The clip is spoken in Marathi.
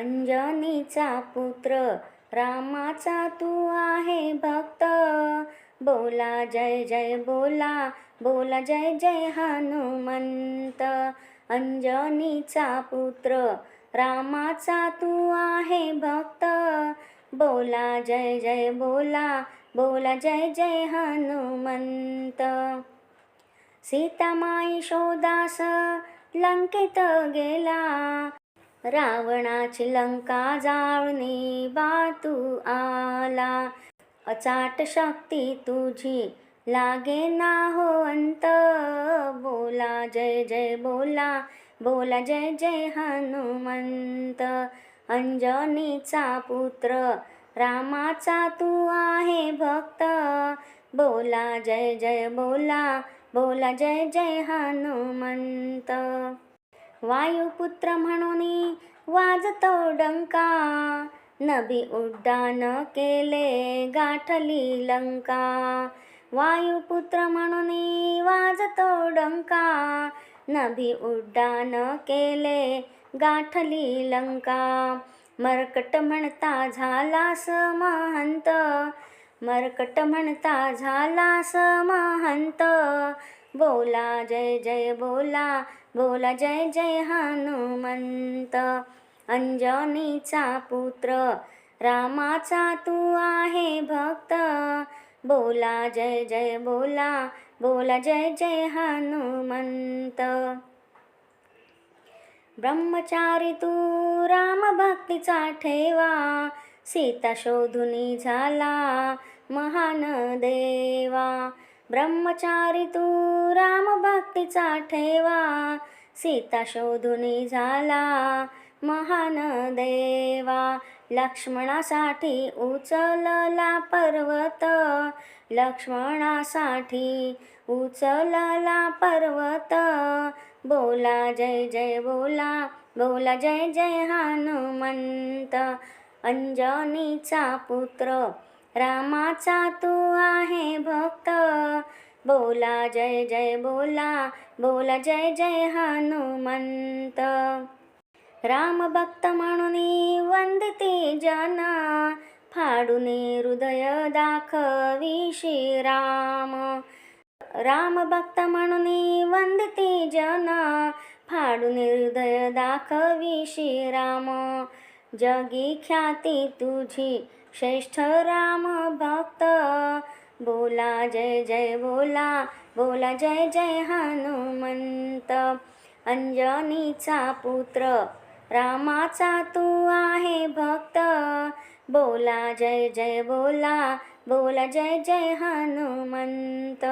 अंजनीचा पुत्र रामाचा तू आहे भक्त. बोला जय जय बोला बोला जय जय हनुमंत. अंजनीचा पुत्र रामाचा तू आहे भक्त. बोला जय जय बोला बोला जय जय हनुमंत. सीतामाई शोधास लंकेत गेला. रावणाची लंका जाळणी बातू आला. अचाट शक्ती तुझी लागे ना हो अंत. बोला जय जय बोला बोला जय जय हनुमंत. अंजनीचा पुत्र रामाचा तू आहे भक्त. बोला जय जय बोला बोला जय जय हनुमंत. वायुपुत्र म्हणून वाजतो डंका. नभी उड्डाण केले गाठली लंका. वायुपुत्र म्हणून वाजतो डंका. नभी उड्डाण केले गाठली लंका. मरकट म्हणता झालास महंत. मरकट म्हणता झालास महंत. बोला जय जय बोला. बोला जय जय हनुमंत अंजनीचा पुत्र रामाचा तू आहे भक्त. बोला जय जय बोला बोला जय जय हनुमंत. ब्रह्मचारी तू राम भक्तीचा ठेवा सीता शोधुनी झाला महान देवा. ब्रह्मचारी तू राम भक्तीचा ठेवा. सीता शोधून झाला महान देवा. लक्ष्मणासाठी उचलला पर्वत. लक्ष्मणासाठी उचलला पर्वत. बोला जय जय बोला बोला जय जय हनुमंत. अंजनीचा पुत्र रामाचा तू आहे भक्त. बोला जय जय बोला बोला जय जय हनुमंत. राम भक्त म्हणून वंदते जना फाडूने हृदय दाखविशी राम राम भक्त म्हणून वंदते जना फाडूने हृदय दाखविशी राम जगी ख्याती तुझी श्रेष्ठ राम भक्त बोला जय जय बोला बोला जय जय हनुमंत. अंजनीचा पुत्र रामाचा तू आहे भक्त. बोला जय जय बोला बोला जय जय हनुमंत.